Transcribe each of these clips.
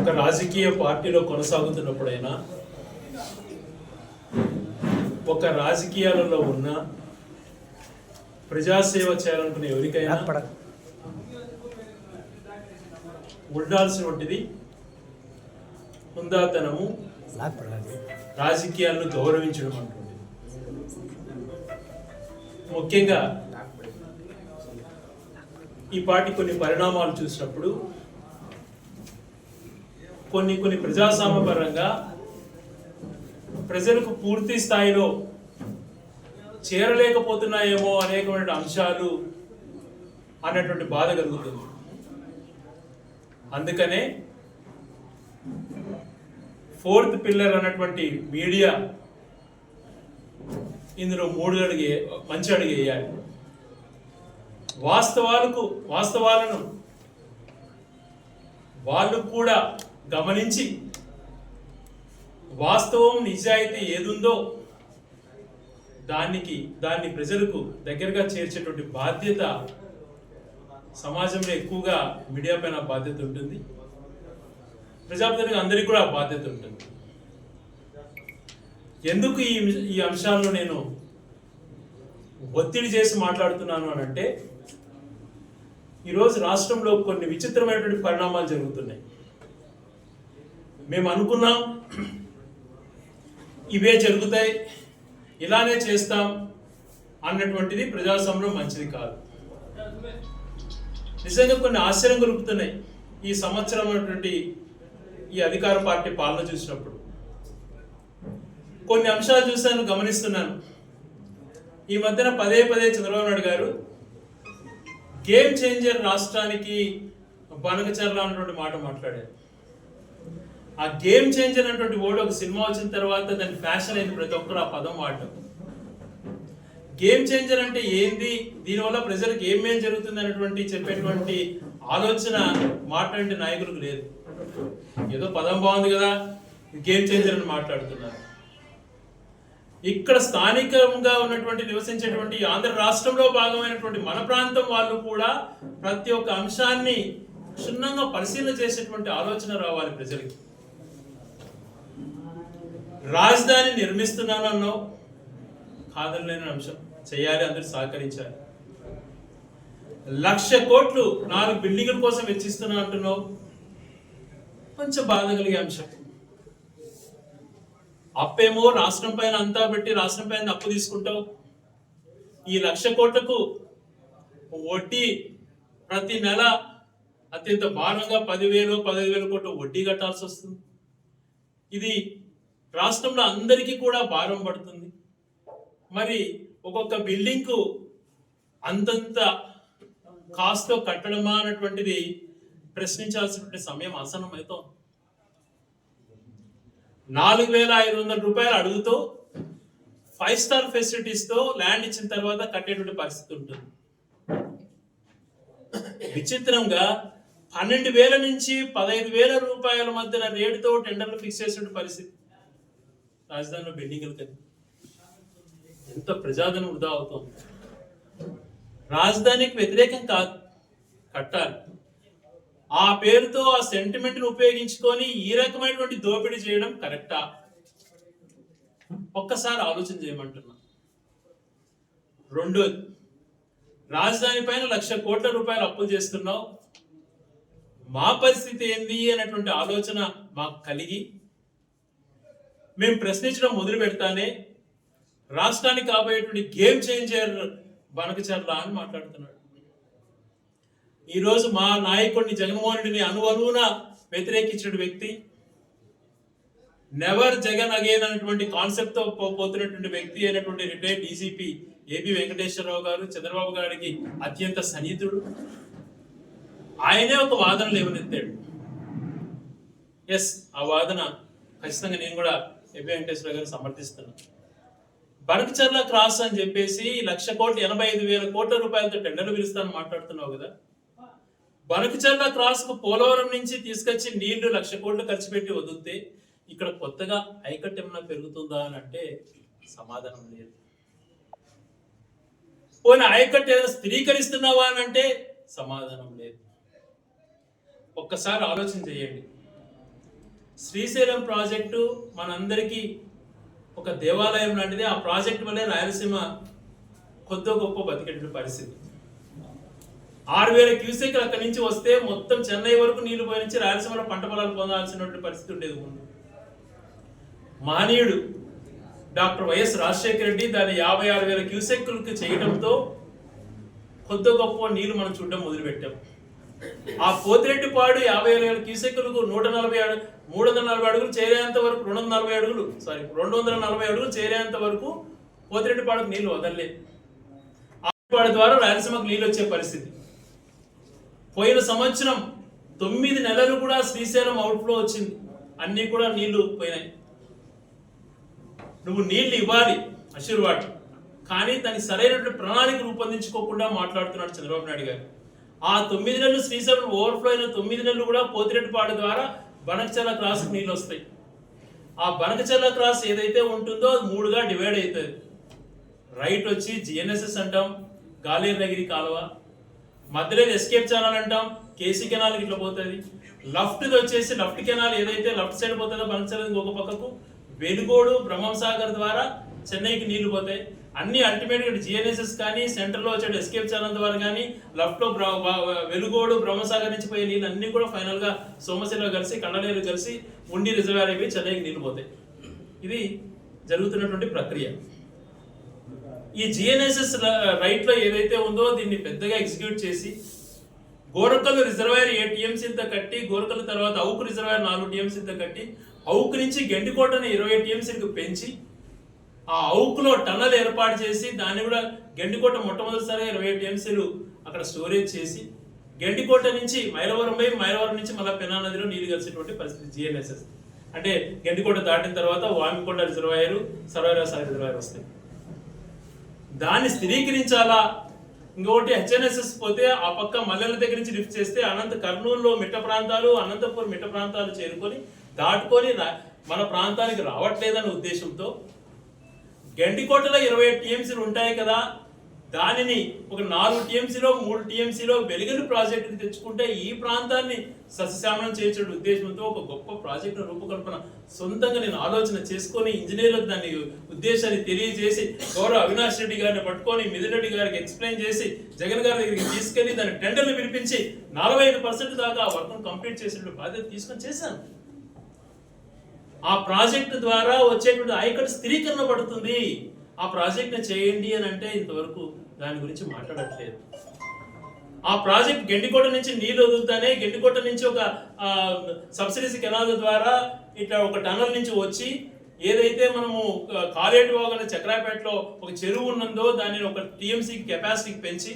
ఒక రాజకీయ పార్టీలో కొనసాగుతున్నప్పుడైనా ఒక రాజకీయాలలో ఉన్న ప్రజాసేవ చేయాలనుకునే ఎవరికైనా ఉండాల్సినటువంటిది హుందాతనము రాజకీయాలను గౌరవించడం అంటుంది ముఖ్యంగా ఈ పార్టీ కొన్ని పరిణామాలు చూసినప్పుడు కొన్ని కొన్ని ప్రజాస్వామ్య పరంగా ప్రజలకు పూర్తి స్థాయిలో చేరలేకపోతున్నాయేమో అనేకమైన అంశాలు అనేటువంటి బాధ కలుగుతుంది. అందుకనే ఫోర్త్ పిల్లర్ అన్నటువంటి మీడియా ఇందులో మూడు అడిగే మంచి అడిగేయాలి వాస్తవాలకు వాస్తవాలను వాళ్ళు కూడా గమనించి వాస్తవం నిజాయితీ ఏదుందో దానికి దాన్ని ప్రజలకు దగ్గరగా చేర్చేటువంటి బాధ్యత సమాజంలో ఎక్కువగా మీడియా పైన బాధ్యత ఉంటుంది. ప్రజాప్రతినిధులకు అందరికీ కూడా బాధ్యత ఉంటుంది. ఎందుకు ఈ ఈ అంశాలను నేను ఒత్తిడి చేసి మాట్లాడుతున్నాను అని అంటే ఈరోజు రాష్ట్రంలో కొన్ని విచిత్రమైనటువంటి పరిణామాలు జరుగుతున్నాయి. మేము అనుకున్నాం ఇవే జరుగుతాయి ఇలానే చేస్తాం అన్నటువంటిది ప్రజాస్వామ్యం మంచిది కాదు. నిజంగా కొన్ని ఆశ్చర్యం కలుగుతున్నాయి ఈ సంవత్సరం అన్నటువంటి ఈ అధికార పార్టీ పాలన చూసినప్పుడు. కొన్ని అంశాలు చూశాను గమనిస్తున్నాను. ఈ మధ్యన పదే పదే చంద్రబాబు నాయుడు గారు గేమ్ చేంజర్ రాష్ట్రానికి బనకచర్ల అన్నటువంటి మాట మాట్లాడారు. ఆ గేమ్ చేంజర్ అనేటువంటి వర్డ్ ఒక సినిమా వచ్చిన తర్వాత దాని ఫ్యాషన్ అయింది ప్రతి ఒక్కరు ఆ పదం వాడటం. గేమ్ చేంజర్ అంటే ఏంది? దీనివల్ల ప్రజలకు ఏమేం జరుగుతుంది అనేటువంటి చెప్పేటువంటి ఆలోచన మాట్లాడే నాయకులకు లేదు. ఏదో పదం బాగుంది కదా గేమ్ చేంజర్ అని మాట్లాడుతున్నారు. ఇక్కడ స్థానికంగా ఉన్నటువంటి నివసించేటువంటి ఆంధ్ర రాష్ట్రంలో భాగమైనటువంటి మన ప్రాంతం వాళ్ళు కూడా ప్రతి ఒక్క అంశాన్ని క్షుణ్ణంగా పరిశీలన చేసేటువంటి ఆలోచన రావాలి ప్రజలకి. రాజధాని నిర్మిస్తున్నాను కాదనలేని అంశం. చేయాలి అందరూ సహకరించాలి. లక్ష కోట్లు నాలుగు బిల్డింగుల కోసం వెచ్చిస్తున్నా అంటున్నావు. కొంచెం బాధ కలిగే అంశం. అప్పేమో రాష్ట్రం పైన అంతా పెట్టి రాష్ట్రం పైన అప్పు తీసుకుంటావు. ఈ లక్ష కోట్లకు వడ్డీ ప్రతి నెల అత్యంత భారంగా పదివేలు పదిహేను వేల కోట్ల వడ్డీ కట్టాల్సి వస్తుంది. ఇది రాష్ట్రంలో అందరికీ కూడా భారం పడుతుంది. మరి ఒక్కొక్క బిల్డింగ్కు అంతంత కాస్తో కట్టడమా అన్నటువంటిది ప్రశ్నించాల్సినటువంటి సమయం ఆసనం నాలుగు వేల ఐదు వందల రూపాయలు అడుగుతూ ఫైవ్ స్టార్ ఫెసిలిటీస్తో ల్యాండ్ ఇచ్చిన తర్వాత కట్టేటువంటి పరిస్థితి ఉంటుంది. విచిత్రంగా పన్నెండు వేల నుంచి పదహైదు వేల రూపాయల మధ్యన రేటుతో టెండర్లు ఫిక్స్ చేసిన పరిస్థితి. రాజధానిలో బిల్డింగ్లు కానీ. ఎంత ప్రజాధనం వృధా అవుతుంది. రాజధానికి వ్యతిరేకం కాదు కట్టాలి. ఆ పేరుతో ఆ సెంటిమెంట్ ఉపయోగించుకొని ఈ రకమైనటువంటి దోపిడీ చేయడం కరెక్టా? ఒక్కసారి ఆలోచన చేయమంటున్నా. రెండోది రాజధాని పైన లక్ష కోట్ల రూపాయలు అప్పులు చేస్తున్నావు. మా పరిస్థితి ఏంది? అనేటువంటి ఆలోచన మాకు కలిగి మేము ప్రశ్నించడం మొదలు పెడతానే రాష్ట్రానికి కాబోయేటువంటి గేమ్ చేంజర్ బనకచర్ల అని మాట్లాడుతున్నాడు. ఈరోజు మా నాయకుడిని జగన్మోహన్ రెడ్డిని అనువనువున వ్యతిరేకించిన వ్యక్తి నెవర్ జగన్ అగైన్ అనేటువంటి కాన్సెప్ట్తో పోతున్నటువంటి వ్యక్తి అయినటువంటి రిటైర్డ్ డీసీపీ ఏపీ వెంకటేశ్వరరావు గారు చంద్రబాబు గారికి అత్యంత సన్నిహితుడు. ఆయనే ఒక వాదన లేవనెత్తాడు ఎస్ ఆ వాదన ఖచ్చితంగా నేను కూడా ఎబి వెంకటేశ్వర గారు సమర్థిస్తున్నారు. బనకచర్ల క్రాస్ అని చెప్పేసి లక్ష కోట్లు ఎనభై ఐదు వేల కోట్ల రూపాయలతో టెండర్లు పిలుస్తాను మాట్లాడుతున్నావు కదా. బనకచర్ల క్రాస్కు పోలవరం నుంచి తీసుకొచ్చి నీళ్ళు లక్ష కోట్లు ఖర్చు పెట్టి వదిలితే ఇక్కడ కొత్తగా ఐకట్ ఏమన్నా పెరుగుతుందా అని అంటే సమాధానం లేదు. పోనీ ఆయకట్టు ఏదైనా స్థిరీకరిస్తున్నావా అని అంటే సమాధానం లేదు. ఒక్కసారి ఆలోచన చేయండి. శ్రీశైలం ప్రాజెక్టు మనందరికీ ఒక దేవాలయం లాంటిది. ఆ ప్రాజెక్ట్ వల్లే రాయలసీమ కొద్ది గొప్ప బతికేటువంటి పరిస్థితి. ఆరు వేల క్యూసెక్లు అక్కడి నుంచి వస్తే మొత్తం చెన్నై వరకు నీళ్ళు పోయించి రాయలసీమలో పంట పొలాలు పొందాల్సినటువంటి పరిస్థితి ఉండేది ముందు. మహనీయుడు డాక్టర్ వైఎస్ రాజశేఖర రెడ్డి దాన్ని యాభై ఆరు వేల క్యూసెక్లకు చేయడంతో కొద్ద గొప్ప నీళ్ళు మనం చూడడం మొదలుపెట్టాం. ఆ పోతిరెడ్డిపాడు యాభై వేల క్యూసెక్లకు నూట నలభై ఆరు మూడు వందల నలభై అడుగులు చేరేంత వరకు రెండు వందల నలభై అడుగులు సారీ రెండు వందల నలభై అడుగులు చేరేంత వరకు పోతిరెడ్డిపాడుకు నీళ్ళు వదలలేదు పాడు ద్వారా రాయలసీమకు నీళ్ళు వచ్చే పరిస్థితి. పోయిన సంవత్సరం తొమ్మిది నెలలు కూడా శ్రీశైలం అవుట్ఫ్లో వచ్చింది. అన్నీ కూడా నీళ్ళు పోయినాయి. నువ్వు నీళ్ళు ఇవ్వాలి ఆశీర్వాద్. కానీ దానికి సరైనటువంటి ప్రణాళిక రూపొందించుకోకుండా మాట్లాడుతున్నాడు చంద్రబాబు నాయుడు గారు. ఆ తొమ్మిది నెలలు శ్రీశైలం ఓవర్ఫ్లో అయిన తొమ్మిది నెలలు కూడా పోతిరెడ్డిపాడు ద్వారా బనకచల క్రాస్ నీళ్ళు వస్తాయి. ఆ బనకచల క్రాస్ ఏదైతే ఉంటుందో అది మూడుగా డివైడ్ అవుతుంది. రైట్ వచ్చి జిఎన్ఎస్ఎస్ అంటాం గాలేరు కాలువ. మధ్యలో ఎస్కేప్ ఛానల్ అంటాం కేసీ కెనాల్ ఇట్లా పోతుంది. లెఫ్ట్ది వచ్చేసి లెఫ్ట్ కెనాల్ ఏదైతే లెఫ్ట్ సైడ్ పోతుందో బనకచల ఇంకొక పక్కకు వెలుగోడు బ్రహ్మం సాగర్ ద్వారా చెన్నైకి నీళ్ళు పోతాయి. అన్ని అల్టిమేట్గా జిఎన్ఎస్ఎస్ కానీ సెంటర్లో వచ్చే ఎస్కేప్ ఛానల్ ద్వారా కానీ లెఫ్ట్లో వెలుగోడు బ్రహ్మసాగర్ నుంచి పోయే నీళ్ళు అన్ని కూడా ఫైనల్గా సోమశిల కలిసి కండలేరు కలిసి ఉండి రిజర్వాయర్ అయిపోయి చెన్నైకి నీళ్ళు పోతాయి. ఇది జరుగుతున్నటువంటి ప్రక్రియ. ఈ జిఎన్ఎస్ఎస్ రైట్లో ఏదైతే ఉందో దీన్ని పెద్దగా ఎగ్జిక్యూట్ చేసి గోరకల్లు రిజర్వాయర్ ఏ టీఎంసీంత కట్టి గోరకల్లు తర్వాత అవుకు రిజర్వాయర్ నాలుగు టీఎంసీంత కట్టి అవుకు నుంచి గండికోటని ఇరవై టీఎంసీలకు పెంచి ఆ అవుకులో టన్నల్ ఏర్పాటు చేసి దాన్ని కూడా గండికోట మొట్టమొదటిసారి ఇరవై టీఎంసీలు అక్కడ స్టోరేజ్ చేసి గండికోట నుంచి మైలవరం పోయి మైలవరం నుంచి మళ్ళీ పెనా నదిలో నీళ్ళు కలిసేటువంటి పరిస్థితి జిఎన్ఎస్ఎస్. అంటే గండికోట దాటిన తర్వాత వామికొండ రిజర్వాయర్ సర్వైరాసాగర్ రిజర్వాయర్ వస్తాయి. దాన్ని స్థిరీకరించాలా? ఇంకొకటి హెచ్ఎన్ఎస్ఎస్ పోతే ఆ పక్క మల్లెల దగ్గర నుంచి లిఫ్ట్ చేస్తే అనంత కర్నూలులో మిట్ట ప్రాంతాలు అనంతపూర్ మిట్ట ప్రాంతాలు చేరుకొని దాటుకొని రా- మన ప్రాంతానికి రావట్లేదనే ఉద్దేశంతో గండికోటలో ఇరవై టీఎంసీలు ఉంటాయి కదా దానిని ఒక నాలుగు టీఎంసీలో మూడు టీఎంసీలో వెలుగులు ప్రాజెక్టు తెచ్చుకుంటే ఈ ప్రాంతాన్ని సస్యశ్యామలం చేసే ఉద్దేశంతో ఒక గొప్ప ప్రాజెక్టు రూపకల్పన సొంతంగా నేను ఆలోచన చేసుకొని ఇంజనీర్లకు దాని ఉద్దేశాన్ని తెలియజేసి గౌరవ అవినాష్ రెడ్డి గారిని పట్టుకొని మిథున్ రెడ్డి గారికి ఎక్స్ప్లెయిన్ చేసి జగన్ గారి దగ్గరికి తీసుకెళ్ళి దాని టెండర్లు పిలిపించి నలభై ఐదు పర్సెంట్ దాకా ఆ వర్క్ను కంప్లీట్ చేసే బాధ్యత తీసుకొని చేశాను. ఆ ప్రాజెక్టు ద్వారా వచ్చేటువంటి ఆయకట్టు స్థిరీకరణ పడుతుంది. ఆ ప్రాజెక్ట్ చేయండి అని అంటే ఇంతవరకు దాని గురించి మాట్లాడట్లేదు. ఆ ప్రాజెక్ట్ గెండికోట నుంచి నీళ్ళు వదులుతానే గెండికోట నుంచి ఒక సబ్సిడీస్ కెనాల్ ద్వారా ఇట్లా ఒక టనల్ నుంచి వచ్చి ఏదైతే మనము ఆ, కాలేటి వాగు చక్రాపేటలో ఒక చెరువు ఉన్నందో దానిని ఒక టీఎంసీ కెపాసిటీకి పెంచి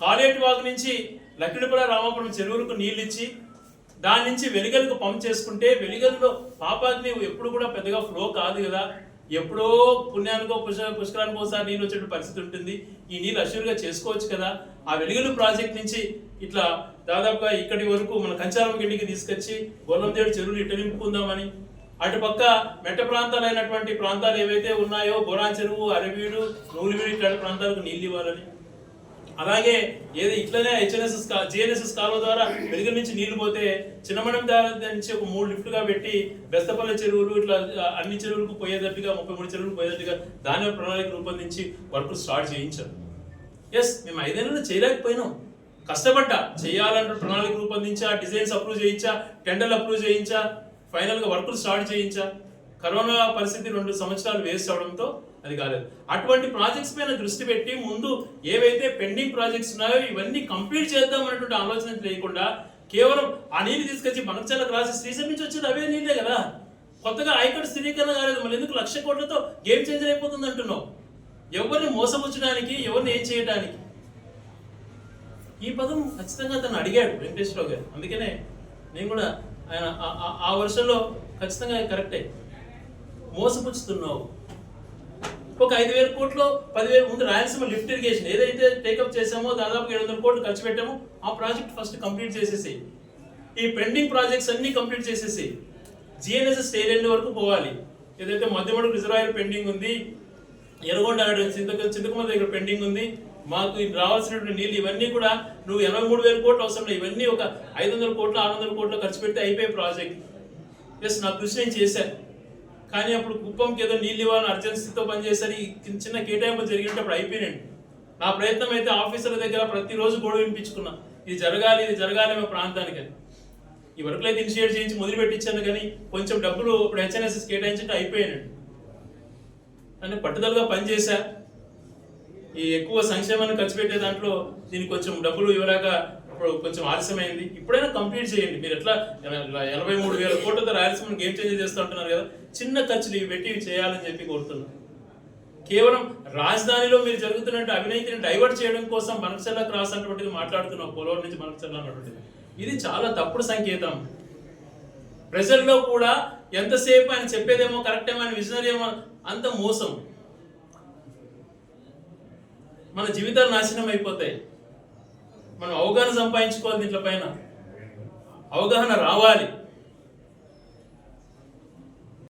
కాలేటి వాగు నుంచి లక్కిడిపడ రామాపురం చెరువులకు నీళ్ళు ఇచ్చి దాని నుంచి వెలుగలకు పంప్ చేసుకుంటే వెలిగల్లో పాపాగ్ని ఎప్పుడు కూడా పెద్దగా ఫ్లో కాదు కదా. ఎప్పుడో పుణ్యానికో పుష్క పుష్కరానికో ఒకసారి నీళ్ళు వచ్చే పరిస్థితి ఉంటుంది. ఈ నీళ్ళు అష్యూర్గా చేసుకోవచ్చు కదా. ఆ వెలుగులు ప్రాజెక్ట్ నుంచి ఇట్లా దాదాపుగా ఇక్కడి వరకు మన కంచారం గిడ్డికి తీసుకొచ్చి గొల్లందేడు చెరువులు ఇట్ట నింపుకుందామని. అటుపక్క మెట్ట ప్రాంతాలైనటువంటి ప్రాంతాలు ఏవైతే ఉన్నాయో బొరాన్ చెరువు అరవీడు నూలివీడు ఇట్లాంటి ప్రాంతాలకు నీళ్ళు ఇవ్వాలని. అలాగే ఏదో ఇట్లనే హెచ్ఎన్ఎస్ఎస్ జిఎన్ఎస్ఎస్ కాలువ ద్వారా వెలుగు నుంచి నీళ్ళు పోతే చిన్నమణం దారి నుంచి ఒక మూడు లిఫ్ట్గా పెట్టి బెస్తపల్లి చెరువులు ఇట్లా అన్ని చెరువులకు పోయేటట్టుగా ముప్పై మూడు చెరువులకు పోయేటట్టుగా దాని ప్రణాళిక రూపొందించి వర్క్ స్టార్ట్ చేయించారు. ఎస్ మేము ఐదేళ్ళు చేయలేకపోయినాం. కష్టపడ్డా. చేయాలంటే ప్రణాళిక రూపొందించా డిజైన్స్ అప్రూవ్ చేయించా టెండర్లు అప్రూవ్ చేయించా ఫైనల్గా వర్కులు స్టార్ట్ చేయించా. కరోనా పరిస్థితి రెండు సంవత్సరాలు వేస్ట్ అవడంతో అది కాలేదు. అటువంటి ప్రాజెక్ట్స్ పైన దృష్టి పెట్టి ముందు ఏవైతే పెండింగ్ ప్రాజెక్ట్స్ ఉన్నాయో ఇవన్నీ కంప్లీట్ చేద్దాం అనేటువంటి ఆలోచన లేకుండా కేవలం ఆ నీళ్ళు తీసుకొచ్చి మనచాలకు రాసి శ్రీశైలం నుంచి వచ్చేది అవే నీళ్ళే కదా. కొత్తగా ఐకట్ స్థిరీకరణ కాలేదు. మళ్ళీ ఎందుకు లక్ష కోట్లతో గేమ్ చేంజర్ అయిపోతుంది అంటున్నావు? ఎవరిని మోసపుచ్చడానికి ఎవరిని ఏం చేయడానికి ఈ పదం ఖచ్చితంగా తను అడిగాడు వెంకటేశ్వరరావు గారు. అందుకనే నేను కూడా ఆయన ఆ- ఆ వర్షంలో ఖచ్చితంగా కరెక్టే. మోసపుచ్చుతున్నావు. ఒక ఐదు వేల కోట్లు పదివేల ముందు రాయలసీమ లిఫ్ట్ ఇరిగేషన్ ఏదైతే టేకప్ చేసామో దాదాపు ఏడు వందల కోట్లు ఖర్చు పెట్టామో ఆ ప్రాజెక్ట్ ఫస్ట్ కంప్లీట్ చేసేసి ఈ పెండింగ్ ప్రాజెక్ట్స్ అన్ని కంప్లీట్ చేసేసి జిఎన్ఎస్ఎస్ స్టేట్ ఎండ్ వరకు పోవాలి. ఏదైతే మధ్యమడుగు రిజర్వాయర్ పెండింగ్ ఉంది ఎర్రగొండ చింతక చింతకుమ దగ్గర పెండింగ్ ఉంది మాకు ఇది రావాల్సినటువంటి నీళ్ళు ఇవన్నీ కూడా నువ్వు ఎనభై మూడు వేల కోట్లు అవసరం లేదు. ఇవన్నీ ఒక ఐదు వందల కోట్లు ఆరు వందల కోట్లు ఖర్చు పెడితే అయిపోయే ప్రాజెక్ట్. ఎస్ నా కృషి నేను చేశాను. కానీ అప్పుడు కుప్పంకి ఏదో నీళ్ళు ఇవ్వాలని అర్జెన్సీతో పనిచేశారు. చిన్న కేటాయింపు జరిగినప్పుడు అయిపోయినండి నా ప్రయత్నం అయితే ఆఫీసర్ల దగ్గర ప్రతిరోజు గొడవ వినిపించుకున్నా. ఇది జరగాలి ఇది జరగాలి మా ప్రాంతానికి అని. ఈ వర్క్లో అయితే ఇనిషియేట్ చేయించి మొదలు పెట్టించాను కానీ కొంచెం డబ్బులు ఇప్పుడు హెచ్ఎన్ఎస్ఎస్ కేటాయించి అయిపోయానండి అని పట్టుదలగా పనిచేశా. ఈ ఎక్కువ సంక్షేమాన్ని ఖర్చు పెట్టే దాంట్లో దీనికి కొంచెం డబ్బులు ఇవ్వలేక ఇప్పుడు కొంచెం ఆలస్యమైంది. ఇప్పుడైనా కంప్లీట్ చేయండి. మీరు ఎట్లా ఎనభై మూడు వేల కోట్లతో రాయలసీమ గేమ్ చేంజ్ చేస్తూ ఉంటున్నారు కదా. చిన్న ఖర్చులు పెట్టి ఇవి చేయాలని చెప్పి కోరుతున్నాను. కేవలం రాజధానిలో మీరు జరుగుతున్నట్టు అవినీతిని డైవర్ట్ చేయడం కోసం మనక్సెల్లా క్రాస్ అటువంటిది మాట్లాడుతున్నాం పోలవరం నుంచి మనక్సెల్లా అన్నటువంటిది. ఇది చాలా తప్పుడు సంకేతం. ప్రజల్లో కూడా ఎంతసేపు ఆయన చెప్పేదేమో కరెక్టేమో ఆయన విజనరీ ఏమో అంత మోసం. మన జీవితాలు నాశనం అయిపోతాయి. మనం అవగాహన సంపాదించుకోవాలి దీంట్లో పైన. అవగాహన రావాలి.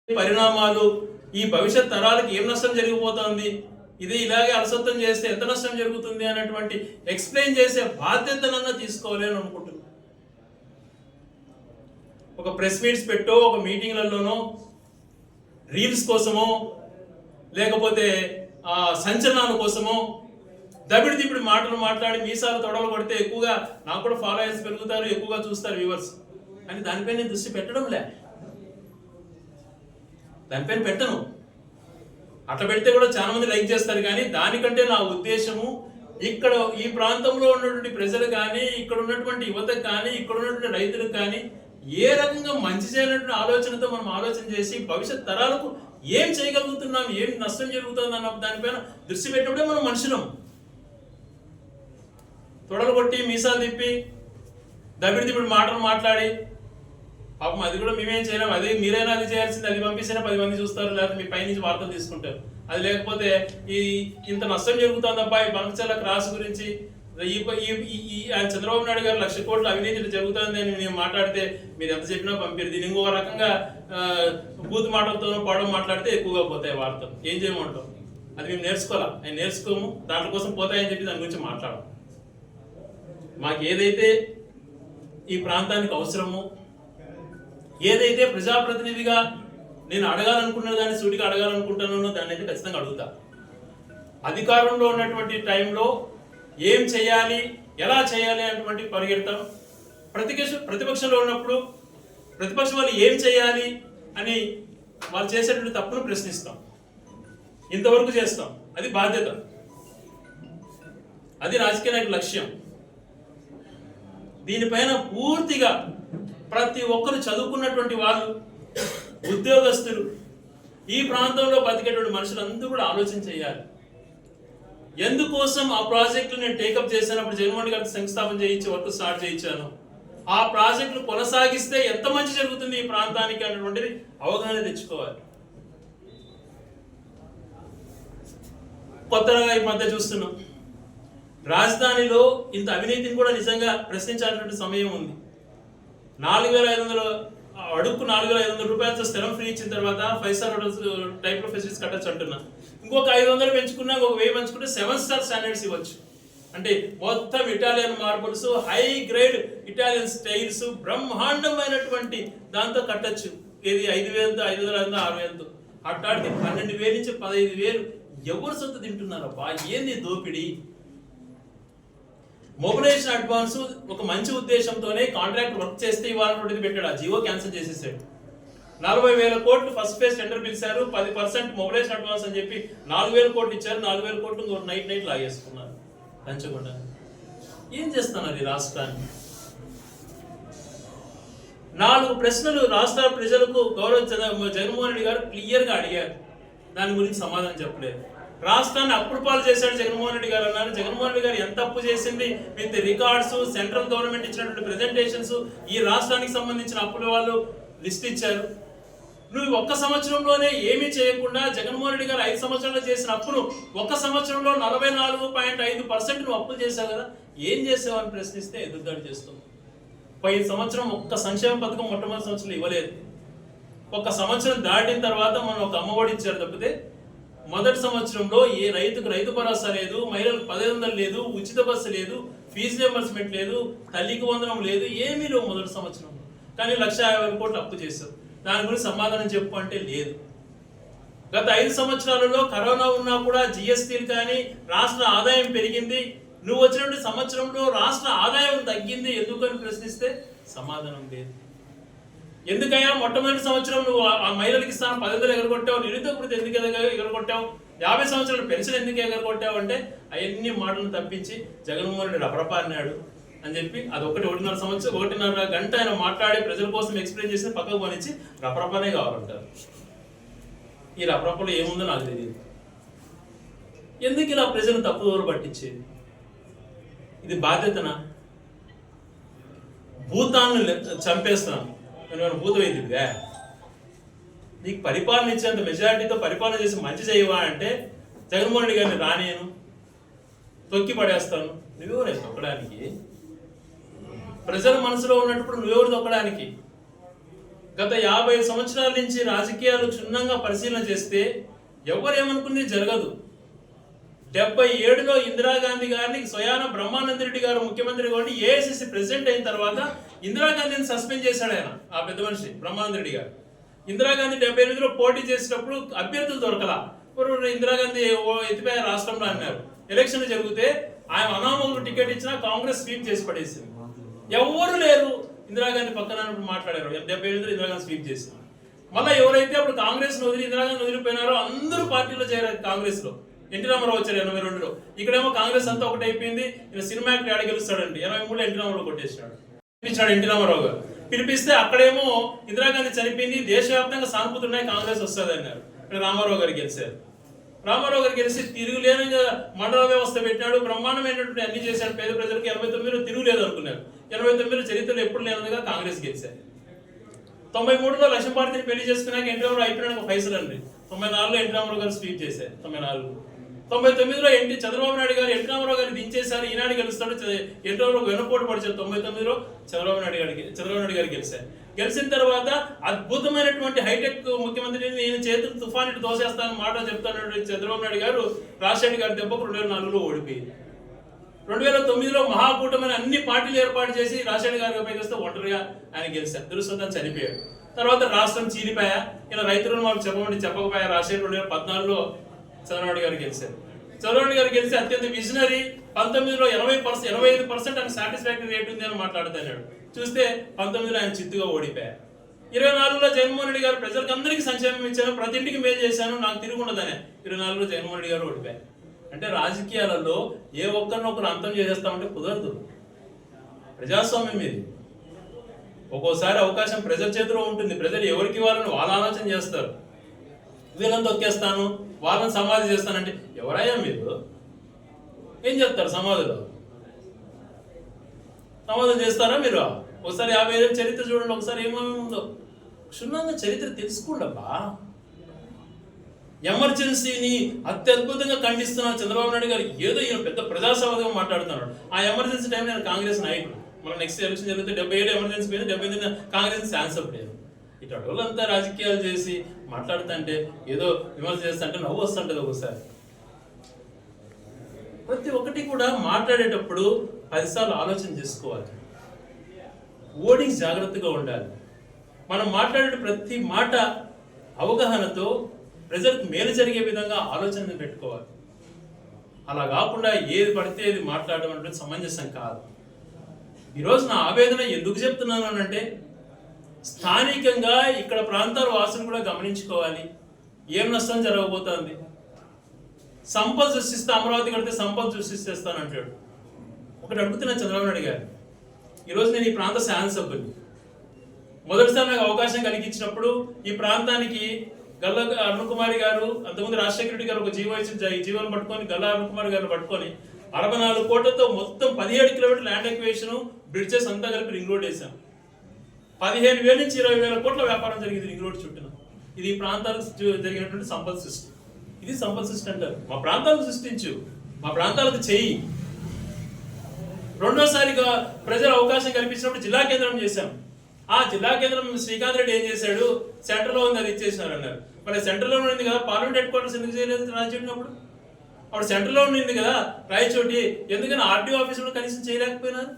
పరిణామాలు ఈ భవిష్యత్ తరాలకు ఏం నష్టం జరిగిపోతుంది? ఇది ఇలాగే అలసత్వం చేస్తే ఎంత నష్టం జరుగుతుంది అనేటువంటి ఎక్స్ప్లెయిన్ చేసే బాధ్యతనన్నా తీసుకోవాలి అని అనుకుంటున్నాను ఒక ప్రెస్ మీట్స్ పెట్టో ఒక మీటింగ్లలోనో రీల్స్ కోసమో లేకపోతే ఆ, సంచలనాల కోసమో దబిడి దిబిడి మాటలు మాట్లాడి మీసాలు తొడలు కొడితే ఎక్కువగా నాకు కూడా ఫాలోయర్స్ పెరుగుతారు ఎక్కువగా చూస్తారు వ్యూవర్స్ అని దానిపై నేను దృష్టి పెట్టడం లే దానిపైన పెట్టను. అట్లా పెడితే కూడా చాలా మంది లైక్ చేస్తారు కానీ దానికంటే నా ఉద్దేశము ఇక్కడ ఈ ప్రాంతంలో ఉన్నటువంటి ప్రజలు కానీ ఇక్కడ ఉన్నటువంటి యువతకు కానీ ఇక్కడ ఉన్నటువంటి రైతులకు కానీ ఏ రకంగా మంచి చేయాలనే ఆలోచనతో మనం ఆలోచన చేసి భవిష్యత్ తరాలకు ఏం చేయగలుగుతున్నాం ఏం నష్టం జరుగుతుంది అన్న దానిపైన దృష్టి పెట్టినప్పుడే మనం మనుషులం. తొడలు కొట్టి మీసాలు తిప్పి దబిడి దిబిడి మాటలు మాట్లాడి పాపం అది కూడా మేమేం చేయలేము అది మీరైనా అది చేయాల్సింది అది పంపిస్తేనే పది మంది చూస్తారు లేకపోతే మీ పైనుంచి వార్తలు తీసుకుంటారు. అది లేకపోతే ఈ ఇంత నష్టం జరుగుతుంది అబ్బాయి ఈ బంకచల్ల క్రాస్ గురించి. ఈ ఆయన చంద్రబాబు నాయుడు గారు లక్ష కోట్లు అవినీతి ఇట్లా జరుగుతుంది అని నేను మాట్లాడితే మీరు ఎంత చెప్పినా పంపారు. దీని ఇంకో రకంగా బూత్ మాటలతోనో పాడడం మాట్లాడితే ఎక్కువగా పోతాయి వార్తలు. ఏం చేయమంటాం అది మేము నేర్చుకోవాలా? ఆయన నేర్చుకోము దాంట్లో కోసం పోతాయని చెప్పి దాని గురించి మాట్లాడము. మాకు ఏదైతే ఈ ప్రాంతానికి అవసరమో ఏదైతే ప్రజాప్రతినిధిగా నేను అడగాలనుకున్న దాన్ని సూటిగా అడగాలనుకుంటున్నానో దాన్ని అయితే ఖచ్చితంగా అడుగుతా. అధికారంలో ఉన్నటువంటి టైంలో ఏం చేయాలి ఎలా చేయాలి అనేటువంటి పరిగెడతాం. ప్రతిపక్ష ప్రతిపక్షంలో ఉన్నప్పుడు ప్రతిపక్షం వాళ్ళు ఏం చేయాలి అని వాళ్ళు చేసేటువంటి తప్పును ప్రశ్నిస్తాం. ఇంతవరకు చేస్తాం. అది బాధ్యత. అది రాజకీయ నాయకుల లక్ష్యం. దీనిపైన పూర్తిగా ప్రతి ఒక్కరు చదువుకున్నటువంటి వాళ్ళు ఉద్యోగస్తులు ఈ ప్రాంతంలో బతికేటువంటి మనుషులందరూ కూడా ఆలోచన చేయాలి. ఎందుకోసం ఆ ప్రాజెక్టులు నేను టేకప్ చేసినప్పుడు జగన్మోహన్ గారికి శంకుస్థాపన చేయించి వర్క్ స్టార్ట్ చేయించాను? ఆ ప్రాజెక్టులు కొనసాగిస్తే ఎంత మంచి జరుగుతుంది ఈ ప్రాంతానికి అనేటువంటిది అవగాహన తెచ్చుకోవాలి. కొత్తగా ఈ మధ్య చూస్తున్నాం. రాజధానిలో ఇంత అవినీతిని కూడా నిజంగా ప్రశ్నించాల్సినటువంటి సమయం ఉంది. నాలుగు వేల ఐదు వందలు అడుక్కు నాలుగు వేల ఐదు వందల రూపాయలతో స్థలం ఫ్రీ ఇచ్చిన తర్వాత five star hotels type of facilities కట్టచ్చు అంటున్నా. ఇంకొక ఐదు వందలు పెంచుకున్నా ఇంకొక వెయ్యి పెంచుకుంటే సెవెన్ స్టార్ స్టాండర్డ్స్ ఇవ్వచ్చు. అంటే మొత్తం Italian marbles high grade Italian styles బ్రహ్మాండమైనటువంటి దాంతో కట్టచ్చు. ఏది ఐదు వేలతో ఐదు వేల ఐదు ఆరు వేలతో. అట్లాంటి పన్నెండు వేలు నుంచి పదహైదు వేలు ఎవరు సొంత తింటున్నారబ్బా? ఏంది దోపిడీ? మొబిలైజేషన్ అడ్వాన్స్ ఒక మంచి ఉద్దేశంతోనే కాంట్రాక్ట్ వర్క్ చేస్తే ఇవ్వాలన్నది పెట్టాడు. ఆ జియో క్యాన్సిల్ చేసేసాడు. నలభై వేల కోట్లు ఫస్ట్ ఫేజ్ టెండర్ పిలిచారు. పది పర్సెంట్ మొబిలైజేషన్ అడ్వాన్స్ అని చెప్పి నాలుగు వేల కోట్లు ఇచ్చారు. నాలుగు వేల కోట్లు ఇంకో నైట్ నైట్ లాగేసుకున్నారు. పంచకుండా ఏం చేస్తున్నారు ఈ రాష్ట్రాన్ని? నాలుగు ప్రశ్నలు రాష్ట్ర ప్రజలకు గౌరవ జగన్మోహన్ రెడ్డి గారు క్లియర్గా అడిగారు. దాని గురించి సమాధానం చెప్పలేదు. రాష్ట్రాన్ని అప్పుడు పాలు చేశాడు జగన్మోహన్ రెడ్డి గారు అన్నారు. జగన్మోహన్ రెడ్డి గారు ఎంత అప్పు చేసింది? విత్ రికార్డ్స్ సెంట్రల్ గవర్నమెంట్ ఇచ్చినటువంటి ప్రెజెంటేషన్స్ ఈ రాష్ట్రానికి సంబంధించిన అప్పుల వాళ్ళు లిస్ట్ ఇచ్చారు. నువ్వు ఒక్క సంవత్సరంలోనే ఏమీ చేయకుండా జగన్మోహన్ రెడ్డి గారు ఐదు సంవత్సరాలు చేసిన అప్పును ఒక్క సంవత్సరంలో నలభై నాలుగు పాయింట్ ఐదు పర్సెంట్ నువ్వు అప్పులు చేశావు కదా? ఏం చేసావని అని ప్రశ్నిస్తే ఎదురుదాడి చేస్తావు పోయిన సంవత్సరం ఒక్క సంక్షేమ పథకం మొట్టమొదటి సంవత్సరం ఇవ్వలేదు. ఒక సంవత్సరం దాటిన తర్వాత మనం ఒక అమ్మఒడి ఇచ్చారు తప్పితే మొదటి సంవత్సరంలో ఏ రైతుకు రైతు భరోసా లేదు మహిళలకు పదిహేను వందలు లేదు ఉచిత బస్సు లేదు ఫీజు రియంబర్స్మెంట్ లేదు తల్లికి వందనం లేదు ఏమీ లేవు మొదటి సంవత్సరం కానీ లక్ష యాభై కోట్లు అప్పు చేశారు. దాని గురించి సమాధానం చెప్పు అంటే లేదు. గత ఐదు సంవత్సరాలలో కరోనా ఉన్నా కూడా జిఎస్టీలు కానీ రాష్ట్ర ఆదాయం పెరిగింది. నువ్వు వచ్చినటువంటి సంవత్సరంలో రాష్ట్ర ఆదాయం తగ్గింది ఎందుకని ప్రశ్నిస్తే సమాధానం లేదు. ఎందుకయ్యా? మొట్టమొదటి సంవత్సరం నువ్వు ఆ- మహిళలకి ఇస్తాను పది వందలు ఎగరగొట్టావు నిరుద్యోగుడు ఎందుకు ఎగరగొట్టావు? యాభై సంవత్సరాల పెన్షన్ ఎందుకు ఎగరగొట్టావు అంటే అవన్నీ మాటలు తప్పించి జగన్మోహన్ రెడ్డి రపరప అన్నాడు అని చెప్పి అది ఒకటి ఒకటిన్నర సంవత్సరం ఒకటిన్నర గంట ఆయన మాట్లాడి ప్రజల కోసం ఎక్స్ప్లెయిన్ చేసి పక్కకు పోనిచ్చి రపరపనే కావాలంటారు. ఈ రపరపలో ఏముందో నాకు తెలియదు. ఎందుకు ఇలా ప్రజలు తప్పుదోవ పట్టించేది? ఇది బాధ్యతనా? భూతాన్ని లె- చంపేస్తున్నాం నేను భూతమైందిగా నీకు పరిపాలన ఇచ్చేంత మెజారిటీతో పరిపాలన చేసి మంచి చేయవా అంటే జగన్మోహన్ రెడ్డి గారిని రానేను తొక్కి పడేస్తాను నువ్వెవరే తొక్కడానికి? ప్రజల మనసులో ఉన్నప్పుడు నువ్వెవరు తొక్కడానికి? గత యాభై సంవత్సరాల నుంచి రాజకీయాలు క్షుణ్ణంగా పరిశీలన చేస్తే ఎవరేమనుకుంది జరగదు. డెబ్బై ఏడులో ఇందిరాగాంధీ గారిని స్వయాన బ్రహ్మానంద రెడ్డి గారు ముఖ్యమంత్రి కాబట్టి ఏఐసిసి ప్రెసిడెంట్ అయిన తర్వాత ఇందిరాగాంధీని సస్పెండ్ చేశాడు ఆయన ఆ పెద్ద మనిషి బ్రహ్మానంద రెడ్డి గారు. ఇందిరాగాంధీ డెబ్బై ఎనిమిదిలో పోటీ చేసేటప్పుడు అభ్యర్థులు దొరకలా. ఇందిరాగాంధీ ఓ ఎత్తిపోయే రాష్ట్రంలో అన్నారు. ఎలక్షన్ జరిగితే ఆయన అనామకులు టికెట్ ఇచ్చినా కాంగ్రెస్ స్వీప్ చేసి పడేసింది. ఎవరు లేరు. ఇందిరాగాంధీ పక్కన మాట్లాడారు. డెబ్బై ఎనిమిదిలో ఇందిరాగాంధీ స్వీప్ చేసింది మళ్ళీ ఎవరైతే అప్పుడు కాంగ్రెస్ వదిలి ఇందిరాగాంధీ వదిలిపోయినారో అందరూ పార్టీలో చేరారు కాంగ్రెస్లో ఎన్టీ రామారావు వచ్చారు ఎనభై రెండులో. ఇక్కడేమో కాంగ్రెస్ అంతా ఒకటి అయిపోయింది సినిమా యాక్టర్ ఆడ గెలుస్తాడండి. ఎనభై మూడులో ఎన్టీ రామారావు కొట్టేసినాడు పిలిపించాడు ఎన్టీ రామారావు గారు. పిలిపిస్తే అక్కడేమో ఇందిరాగాంధీ చనిపోయింది దేశవ్యాప్తంగా సానుభూతి ఉన్నాయి కాంగ్రెస్ వస్తుంది అన్నారు. ఇక్కడ రామారావు గారు గెలిచారు. రామారావు గారు గెలిచి తిరుగులేని మండల వ్యవస్థ పెట్టాడు. బ్రహ్మాండమైనటువంటి అన్ని చేశాడు. పేద ప్రజలకు ఎనభై తొమ్మిదిలో తిరుగులేదు అనుకున్నారు ఎనభై తొమ్మిదిలో చరిత్రలో ఎప్పుడు లేనదిగా కాంగ్రెస్ గెలిచారు. తొంభై మూడులో లక్ష్మీపార్తిని పెళ్ళి చేసుకున్నాక ఎన్టీ రామారావు అయిపోయినాక పైసలు అండి. తొంభై నాలుగులో ఎన్టీ రామారావు గారు స్వీప్ చేశారు. తొంభై నాలుగు. తొంభై తొమ్మిదిలో ఎన్టీ చంద్రబాబు నాయుడు గారు ఎన్టీ రామారావు గారిని దించేశారు ఈనాడు గెలుస్తాడు చ- ఎన్టీ రామారావు వెనుపోటు పడిచారు తొంభై తొమ్మిదిలో చంద్రబాబు నాయుడు గారికి చంద్రబాబు నాయుడు గారు గెలిచారు. గెలిచిన తర్వాత అద్భుతమైనటువంటి హైటెక్ ముఖ్యమంత్రిని నేను చేతులు తుఫాను ఇటు మాట చెప్తాను చంద్రబాబు నాయుడు గారు రాజశేఖర్ గారి దెబ్బకు రెండు వేల నాలుగులో ఓడిపోయింది రెండు వేల తొమ్మిదిలో మహాకూటమిని అన్ని పార్టీలు ఏర్పాటు చేసి రాజశేఖర్ గారి ఉపయోగిస్తే ఒంటరిగా ఆయన గెలిచారు. తెలుస్తుందని చనిపోయాడు. తర్వాత రాష్ట్రం చీలిపోయా. ఇలా రైతులను మాకు చెప్పమని చెప్పకపోయా. రాజశేఖర్ రెండు వేల పద్నాలుగులో చంద్రబాబు గారు గెలిచారు. చంద్రబాబు గారు గెలిచి అత్యంత విజనరీ పంతొమ్మిదిలో ఎనభై పర్సెంట్ ఎనభై ఐదు పర్సెంట్ ఆయన సాటిస్ఫాక్టరీ రేట్ ఉంది అని మాట్లాడుతున్నాడు చూస్తే పంతొమ్మిదిలో ఆయన చిత్తుగా ఓడిపోయారు. ఇరవై నాలుగులో జగన్మోహన్ రెడ్డి గారు ప్రజలకు అందరికీ సంక్షేమం ఇచ్చాను ప్రతి ఇంటికి మేలు చేశాను. నాకు తిరిగి ఇరవై నాలుగులో జగన్మోహన్ రెడ్డి గారు ఓడిపోయారు. అంటే రాజకీయాలలో ఏ ఒక్కరినొకరు అంతం చేసేస్తామంటే కుదరదు. ప్రజాస్వామ్యం ఇది. ఒక్కోసారి అవకాశం ప్రజల చేతిలో ఉంటుంది. ప్రజలు ఎవరికి వాళ్ళని వాళ్ళ ఆలోచన చేస్తారు. వీళ్ళని తొక్కేస్తాను వాళ్ళని సమాధి చేస్తానంటే ఎవరయ్యా మీరు? ఏం చెప్తారు సమాధిలో? సమాధి చేస్తారా మీరు? ఒకసారి యాభై ఏళ్ళ చరిత్ర చూడండి ఒకసారి ఏమేమి ఉందో క్షుణ్ణంగా చరిత్ర తెలుసుకోండబ్బా. ఎమర్జెన్సీని అత్యద్భుతంగా ఖండిస్తున్నారు చంద్రబాబు నాయుడు గారు ఏదో ఈయన పెద్ద ప్రజాసవాదంగా మాట్లాడుతున్నాడు ఆ ఎమర్జెన్సీ టైం నేను కాంగ్రెస్ నాయకుడు. మన నెక్స్ట్ ఎలక్షన్ జరిగితే డెబ్బై ఏడు ఎమర్జెన్సీ పోయింది డెబ్బై ఎనిమిది కాంగ్రెస్ శాన్సప్ లేదు. ఇటు అడవులంతా రాజకీయాలు చేసి మాట్లాడుతుంటే ఏదో విమర్శ చేస్తుంటే నవ్వు వస్తుంటుంది ఒకసారి. ప్రతి ఒక్కటి కూడా మాట్లాడేటప్పుడు పదిసార్లు ఆలోచన చేసుకోవాలి. ఓడింగ్స్ జాగ్రత్తగా ఉండాలి. మనం మాట్లాడే ప్రతి మాట అవగాహనతో ప్రజలకు మేలు జరిగే విధంగా ఆలోచనలు పెట్టుకోవాలి. అలా కాకుండా ఏది పడితే ఏది మాట్లాడడం అంటే సమంజసం కాదు. ఈరోజు నా ఆవేదన ఎందుకు చెప్తున్నాను అని అంటే స్థానికంగా ఇక్కడ ప్రాంతాల వాసులు కూడా గమనించుకోవాలి. ఏం నష్టం జరగబోతోంది? సంపద సృష్టిస్తే అమరావతి కడితే సంపద సృష్టిస్తేస్తానంటాడు ఒకటి అడుగుతున్నా చంద్రబాబు నాయుడు గారు ఈరోజు నేను ఈ ప్రాంత శాసనసభ్యుని మొదటిసారి నాకు అవకాశం కలిగించినప్పుడు ఈ ప్రాంతానికి గల్ల అరుణకుమారి గారు అంతకుముందు రాజశేఖర రెడ్డి గారు ఒక జీవో జీవనం పట్టుకొని గల్ల అరుణ్ కుమార్ గారిని పట్టుకొని అరవై నాలుగు కోట్లతో మొత్తం పదిహేడు కిలోమీటర్ ల్యాండ్ ఎక్వేషన్ బ్రిడ్జెస్ అంతా కలిపి రింగ్ రోడ్ వేసాం పదిహేను వేల నుంచి ఇరవై వేల కోట్ల వ్యాపారం జరిగింది రింగ్ రోడ్ చుట్టూన. ఇది ఈ ప్రాంతాలకు జరిగినటువంటి సంపద సృష్టి. ఇది సంపద సృష్టి అంటారు. మా ప్రాంతాలకు సృష్టించు. మా ప్రాంతాలకు చేయి. రెండోసారిగా ప్రజలు అవకాశం కల్పించినప్పుడు జిల్లా కేంద్రం చేశాం. ఆ జిల్లా కేంద్రం శ్రీకాంత్ రెడ్డి ఏం చేశాడు? సెంటర్ ఉంది అది ఇచ్చేసినారు అన్నారు. మరి సెంటర్ ఉంది కదా పార్లమెంట్ హెడ్ క్వార్టర్స్ ఎందుకు చేయలేదు రాయచోటినప్పుడు అప్పుడు? సెంటర్ ఉండింది కదా రాయచోటి. ఎందుకని ఆర్టీఓ ఆఫీసులో కనీసం చేయలేకపోయినారు?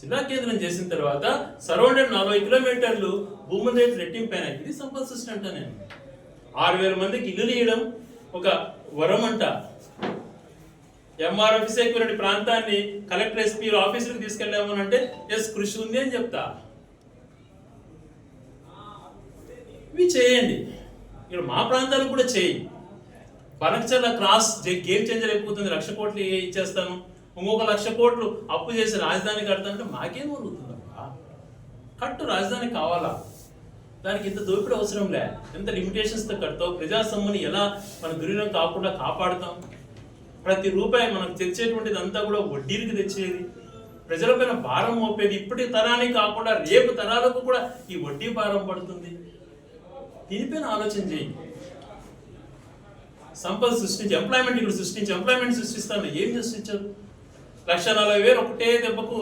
జిల్లా కేంద్రం చేసిన తర్వాత సరౌండెడ్ నలభై కిలోమీటర్లు భూముల రేటు రెట్టింపైన ఇది సంపద సృష్టి అంట నేను. ఆరు వేల మందికి ఇల్లు ఇవ్వడం ఒక వరం అంట. ఎంఆర్ ఆఫీస్ ఎక్కువ ప్రాంతాన్ని కలెక్టర్ ఎస్పీ ఆఫీసులకు తీసుకెళ్ళామని అంటే ఎస్ కృషి ఉంది అని చెప్తా. ఇవి చేయండి. ఇక్కడ మా ప్రాంతాలకు కూడా చేయి. పనకచర్ల క్రాస్ గేమ్ చేంజర్ అయిపోతుంది. లక్ష కోట్లు ఇచ్చేస్తాను. ఇంకొక లక్ష కోట్లు అప్పు చేసి రాజధాని కడతానంటే మాకేం జరుగుతుందమ్మా కట్టు రాజధాని కావాలా? దానికి ఇంత దోపిడీ అవసరం లే. ఎంత లిమిటేషన్స్తో కడతావు? ప్రజాసమ్ముని ఎలా మన దుర్వినియోగం కాకుండా కాపాడుతాం? ప్రతి రూపాయి మనం తెచ్చేటువంటిది అంతా కూడా వడ్డీలకు తెచ్చేది. ప్రజలపైన భారం మోపేది ఇప్పటి తరానికి కాకుండా రేపు తరాలకు కూడా ఈ వడ్డీ భారం పడుతుంది. దీనిపైన ఆలోచన చేయి. సంపద సృష్టించి ఎంప్లాయ్మెంట్ ఇక్కడ సృష్టించి ఎంప్లాయ్మెంట్ సృష్టిస్తాను ఏం సృష్టించారు? లక్ష నలభై వేలు ఒకటే దెబ్బకు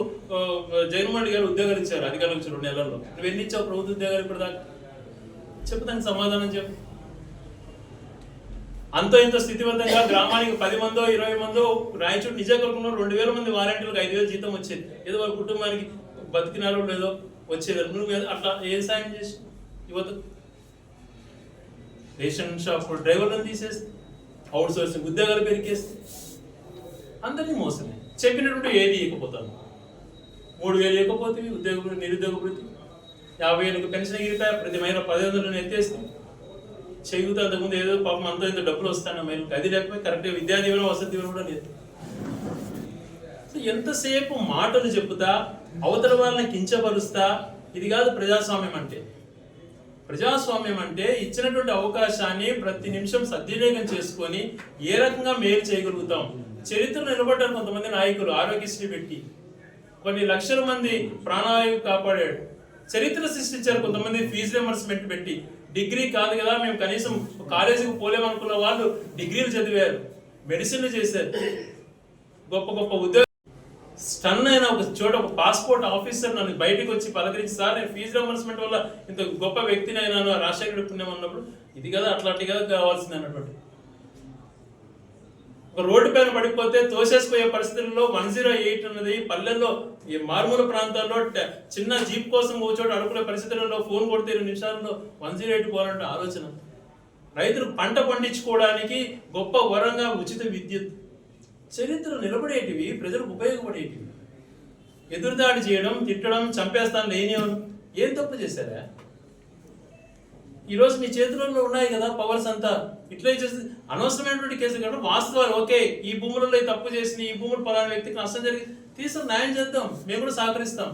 జగన్మోహన్ గారు ఉద్యోగాలు ఇచ్చారు అధికారులు ఇచ్చారు రెండు నెలల్లో. నువ్వు ఎన్ని ఇచ్చావు ప్రభుత్వ ఉద్యోగాలు ఇప్పుడు దాకా చెప్పు దానికి సమాధానం చెప్పు. అంతో ఇంత స్థితివంతంగా గ్రామానికి పది మందో ఇరవై మందో రాయచూడు నిజాకల్పంలో రెండు వేల మంది వాలంటీర్లకు ఐదు వేలు జీతం వచ్చేది. ఏదో వాళ్ళ కుటుంబానికి బతికినారో లేదో వచ్చేది. నువ్వు అట్లా ఏ సాయం చేసి యువత? రేషన్ షాప్ డ్రైవర్లను తీసేసి అవుట్ సోర్సింగ్ ఉద్యోగాలు పెరిగేస్తే అందరినీ మోసమే. చెప్పినటువంటి ఏది ఇవ్వకపోతాను మూడు వేలు ఇవ్వకపోతే ఉద్యోగ నిరుద్యోగ వృత్తి యాభై వేలకు పెన్షన్ ఎగిరిపోయా ప్రతి మహిళ పదిహేను వందలు ఎత్తేస్తే చెయ్యుతా అంతకుముందు ఏదో పాపం అంత ఇంత డబ్బులు వస్తాను మహిళకి అది లేకపోతే కరెక్ట్గా విద్యా దీవెన వసతి దీవెన కూడా లేదు. సో ఎంతసేపు మాటలు చెబుతా అవతల వాళ్ళని కించపరుస్తా ఇది కాదు ప్రజాస్వామ్యం అంటే. ప్రజాస్వామ్యం అంటే ఇచ్చినటువంటి అవకాశాన్ని ప్రతి నిమిషం సద్వినియోగం చేసుకొని ఏ రకంగా మేలు చేయగలుగుతాం? చరిత్ర నిలబడ్డారు కొంతమంది నాయకులు ఆరోగ్యశ్రీ పెట్టి. కొన్ని లక్షల మంది ప్రాణాయు కాపాడాడు. చరిత్ర సృష్టించారు కొంతమంది ఫీజు రిమర్స్మెంట్ పెట్టి. డిగ్రీ కాదు కదా మేము కనీసం కాలేజీకి పోలేమనుకున్న వాళ్ళు డిగ్రీలు చదివారు. మెడిసిన్లు చేశారు. గొప్ప గొప్ప ఉద్యోగ స్టన్ అయిన ఒక చోట ఒక పాస్పోర్ట్ ఆఫీసర్ నన్ను బయటకు వచ్చి పలకరించి సార్ నేను ఫీజు రియంబర్స్మెంట్ వల్ల ఇంత గొప్ప వ్యక్తిని అయినాను రాజశేఖర పుణ్యం అన్నప్పుడు ఇది కదా అట్లాంటి కదా కావాల్సింది అన్నటువంటి. ఒక రోడ్డు పైన పడిపోతే తోసేసిపోయే పరిస్థితుల్లో వన్ జీరో ఎయిట్ ఉన్నది పల్లెల్లో ఈ మారుమూల ప్రాంతాల్లో చిన్న జీప్ కోసం కూర్చోటి అడుగునే పరిస్థితులలో ఫోన్ కొడితే ఇరవై నిమిషాల్లో వన్ జీరో ఎయిట్ పోవాలంటే ఆలోచన. రైతులు పంట పండించుకోవడానికి గొప్ప వరంగా ఉచిత విద్యుత్. చరిత్ర నిలబడేటివి ప్రజలకు ఉపయోగపడేటివి. ఎదురుదాడి చేయడం తిట్టడం చంపేస్తాను లేనివను ఏం తప్పు చేశారా? ఈరోజు మీ చేతుల్లో ఉన్నాయి కదా పవర్స్ అంతా. ఇట్లా చేసి అనవసరమైనటువంటి కేసులు కాబట్టి వాస్తవాలు. ఓకే ఈ భూములలో తప్పు చేసిన ఈ భూములు పలానా వ్యక్తికి నష్టం జరిగి తీసుకుని న్యాయం చేద్దాం మేము కూడా సహకరిస్తాం.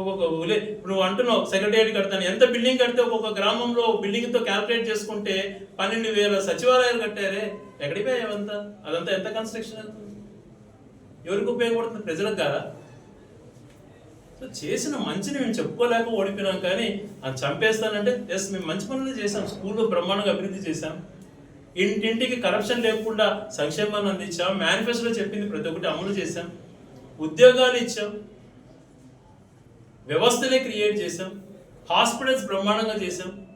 ఒక్కొక్క ఊలే ఇప్పుడు నువ్వు అంటున్నావు సెక్రటేరియట్ కడతాను. ఎంత బిల్డింగ్ కడితే ఒక్కొక్క గ్రామంలో బిల్డింగ్తో క్యాల్కులేట్ చేసుకుంటే పన్నెండు వేల సచివాలయాలు కట్టారే. ఎక్కడికి అవంతా అదంతా? ఎంత కన్స్ట్రక్షన్ అవుతుంది ఎవరికి ఉపయోగపడుతుంది? ప్రజలకు కాదా? సో చేసిన మంచిని మేము చెప్పుకోలేక ఓడిపోయినాం కానీ అది చంపేస్తానంటే ఎస్ మేము మంచి పనులు చేసాం స్కూల్లో బ్రహ్మాండంగా అభివృద్ధి చేశాం. ఇంటింటికి కరప్షన్ లేకుండా సంక్షేమాన్ని అందించాం. మేనిఫెస్టోలో చెప్పింది ప్రతి ఒక్కటి అమలు చేశాం. ఉద్యోగాలు ఇచ్చాం. వ్యవస్థలే క్రియేట్ చేశాం. హాస్పిటల్స్ బ్రహ్మాండంగా చేశాం.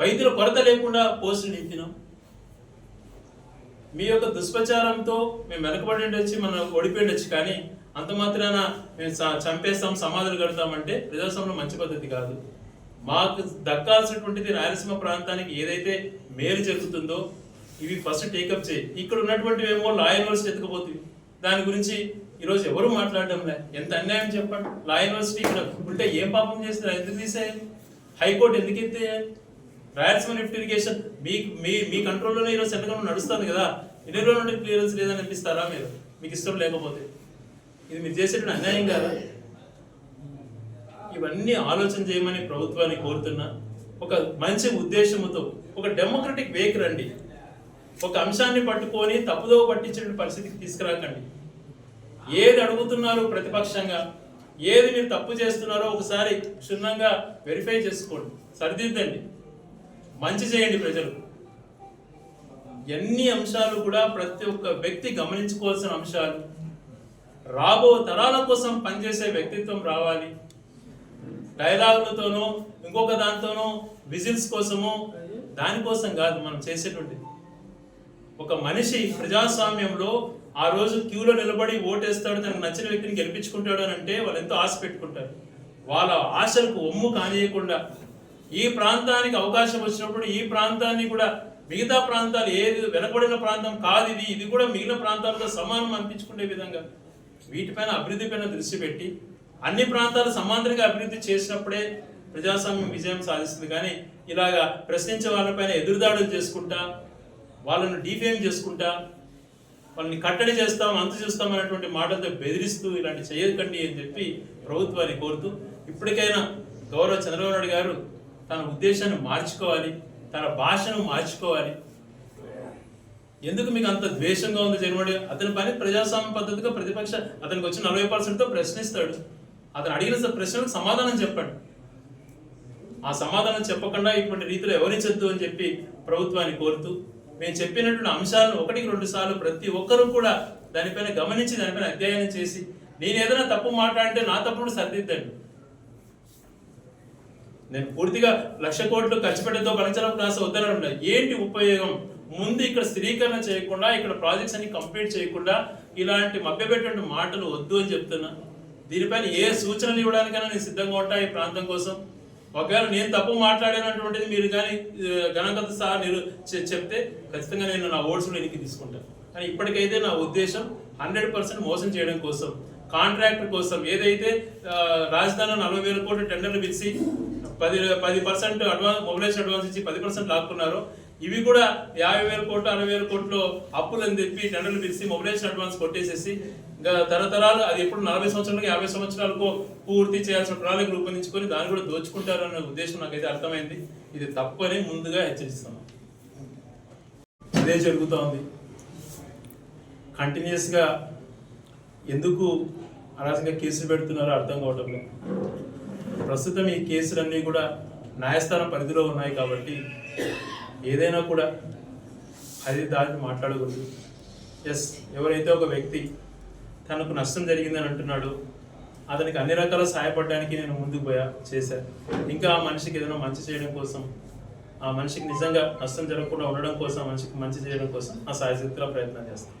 వైద్యుల కొరత లేకుండా పోస్టులు నింపినాం. మీ యొక్క దుష్ప్రచారంతో మేము వెనకబడి ఉండొచ్చు మనం ఓడిపోయి ఉండొచ్చు కానీ అంత మాత్రాన మేము చ- చంపేస్తాం సమాధులు కడతామంటే ప్రజాస్వామ్యం మంచి పద్ధతి కాదు. మాకు దక్కాల్సినటువంటిది రాయలసీమ ప్రాంతానికి ఏదైతే మేలు జరుగుతుందో ఇవి ఫస్ట్ టేకప్ చేయి. ఇక్కడ ఉన్నటువంటి ఏమో లా యూనివర్సిటీ ఎత్తుకపోతుంది దాని గురించి ఈరోజు ఎవరు మాట్లాడడం లే ఎంత అన్యాయం చెప్పండి. లా యూనివర్సిటీ ఇక్కడ ఉంటే ఏం పాపం చేస్తారు ఎందుకు తీసేయాలి హైకోర్టు ఎందుకు ఎత్తేయాలి? రాయలసీమ లిఫ్ట్ ఇరిగేషన్ మీ మీ మీ కంట్రోల్లోనే ఈరోజు సెంట్రల్ నడుస్తుంది కదా. ఎన్ని రోజుల నుండి క్లియరెన్స్ లేదని అనిపిస్తారా మీరు? మీకు ఇష్టం లేకపోతే. ఇది మీరు చేసేటువంటి అన్యాయం కాదా? ఇవన్నీ ఆలోచన చేయమని ప్రభుత్వాన్ని కోరుతున్నా. ఒక మంచి ఉద్దేశంతో ఒక డెమోక్రటిక్ వేకి రండి. ఒక అంశాన్ని పట్టుకొని తప్పుదోవ పట్టించిన పరిస్థితికి తీసుకురాకండి. ఏది అడుగుతున్నారు ప్రతిపక్షంగా ఏది మీరు తప్పు చేస్తున్నారో ఒకసారి క్షుణ్ణంగా వెరిఫై చేసుకోండి. సరిదిద్దండి. మంచి చేయండి ప్రజలు. ఎన్ని అంశాలు కూడా ప్రతి ఒక్క వ్యక్తి గమనించుకోవాల్సిన అంశాలు. రాబో తరాల కోసం పనిచేసే వ్యక్తిత్వం రావాలి. డైలాగులతోనో ఇంకొక దాంతోనో విజిల్స్ కోసమో దానికోసం కాదు మనం చేసేటువంటిది ఒక మనిషి ప్రజాస్వామ్యంలో ఆ రోజు క్యూలో నిలబడి ఓటేస్తాడు తనకు నచ్చిన వ్యక్తిని గెలిపించుకుంటాడు అని అంటే వాళ్ళు ఎంతో ఆశ పెట్టుకుంటారు. వాళ్ళ ఆశలకు ఒమ్ము కానియకుండా ఈ ప్రాంతానికి అవకాశం వచ్చినప్పుడు ఈ ప్రాంతాన్ని కూడా మిగతా ప్రాంతాలు ఏది వెనకబడిన ప్రాంతం కాదు ఇది ఇది కూడా మిగిలిన ప్రాంతాలతో సమానం అనిపించుకునే విధంగా వీటిపైన అభివృద్ధి పైన దృష్టి పెట్టి అన్ని ప్రాంతాలు సమాంతరంగా అభివృద్ధి చేసినప్పుడే ప్రజాస్వామ్యం విజయం సాధిస్తుంది. కానీ ఇలాగా ప్రశ్నించే వాళ్ళపైన ఎదురుదాడులు చేసుకుంటా వాళ్ళను డిఫేమ్ చేసుకుంటా వాళ్ళని కట్టడి చేస్తాం అంత చేస్తాం అనేటువంటి మాటలతో బెదిరిస్తూ ఇలాంటి చేయకండి అని చెప్పి ప్రభుత్వాన్ని కోరుతూ ఇప్పటికైనా గౌరవ చంద్రబాబు నాయుడు గారు తన ఉద్దేశాన్ని మార్చుకోవాలి తన భాషను మార్చుకోవాలి. ఎందుకు మీకు అంత ద్వేషంగా ఉంది జగన్మోహన్ అతని పని ప్రజాస్వామ్య పద్ధతిగా ప్రతిపక్ష అతనికి వచ్చి నలభై పర్సెంట్తో ప్రశ్నిస్తాడు. అతను అడిగిన ప్రశ్నలకు సమాధానం చెప్పండి. ఆ సమాధానం చెప్పకుండా ఇటువంటి రీతిలో ఎవరించద్దు అని చెప్పి ప్రభుత్వాన్ని కోరుతూ మేము చెప్పినటువంటి అంశాలను ఒకటికి రెండు సార్లు ప్రతి ఒక్కరూ కూడా దానిపైన గమనించి దానిపైన అధ్యయనం చేసి నేను ఏదైనా తప్పు మాట్లాడితే నా తప్పుడు సరిదిద్దండి. నేను పూర్తిగా లక్ష కోట్లు ఖర్చు పెట్టడంతో పనిచరం క్లాస్ వద్దనడం ఏంటి ఉపయోగం? ముందు ఇక్కడ స్థిరీకరణ చేయకుండా ఇక్కడ ప్రాజెక్ట్స్ అన్ని కంప్లీట్ చేయకుండా ఇలాంటి మభ్యపెట్టిన మాటలు వద్దు అని చెప్తున్నా. దీనిపైన ఏ సూచనలు ఇవ్వడానికైనా నేను సిద్ధంగా ఉంటా ఈ ప్రాంతం కోసం. ఒకవేళ నేను తప్పు మాట్లాడినటువంటిది మీరు కానీ గణకత సహా మీరు చెప్తే ఖచ్చితంగా నేను నా ఓట్స్ వెనక్కి తీసుకుంటాను కానీ ఇప్పటికైతే నా ఉద్దేశం హండ్రెడ్ పర్సెంట్ మోసం చేయడం కోసం. కాంట్రాక్టర్ కోసం ఏదైతే రాజధానిలో నలభై వేల కోట్లు టెండర్లు పిలిచి పది పది పర్సెంట్ అడ్వాన్స్ మొబిలైజేషన్ అడ్వాన్స్ ఇచ్చి పది పర్సెంట్ లాక్కున్నారు ఇవి కూడా యాభై వేల కోట్లు అరవై వేల కోట్లు అప్పులు అని చెప్పి టెండర్లు పిలిచి మొబిలైజేషన్ అడ్వాన్స్ కొట్టేసేసి ఇంకా తరతరాలు అది ఎప్పుడు నలభై సంవత్సరాలకు యాభై సంవత్సరాలకు పూర్తి చేయాల్సిన ప్రణాళిక రూపొందించుకొని దాన్ని కూడా దోచుకుంటారు ఉద్దేశం నాకైతే అర్థమైంది. ఇది తప్పని ముందుగా హెచ్చరిస్తున్నాం ఇదే జరుగుతూ ఉంది కంటిన్యూస్గా ఎందుకు అనవసరంగా కేసులు పెడుతున్నారో అర్థం కావటం లేదు. ప్రస్తుతం ఈ కేసులన్నీ కూడా న్యాయస్థానం పరిధిలో ఉన్నాయి కాబట్టి ఏదైనా కూడా అది దాన్ని మాట్లాడకూడదు. ఎస్ ఎవరైతే ఒక వ్యక్తి తనకు నష్టం జరిగిందని అంటున్నాడు అతనికి అన్ని రకాల సహాయపడడానికి నేను ముందుకు పోయా చేశాను ఇంకా ఆ మనిషికి ఏదైనా మంచి చేయడం కోసం ఆ మనిషికి నిజంగా నష్టం జరగకుండా ఉండడం కోసం మనిషికి మంచి చేయడం కోసం ఆ సాయశక్తిలో ప్రయత్నం చేస్తాను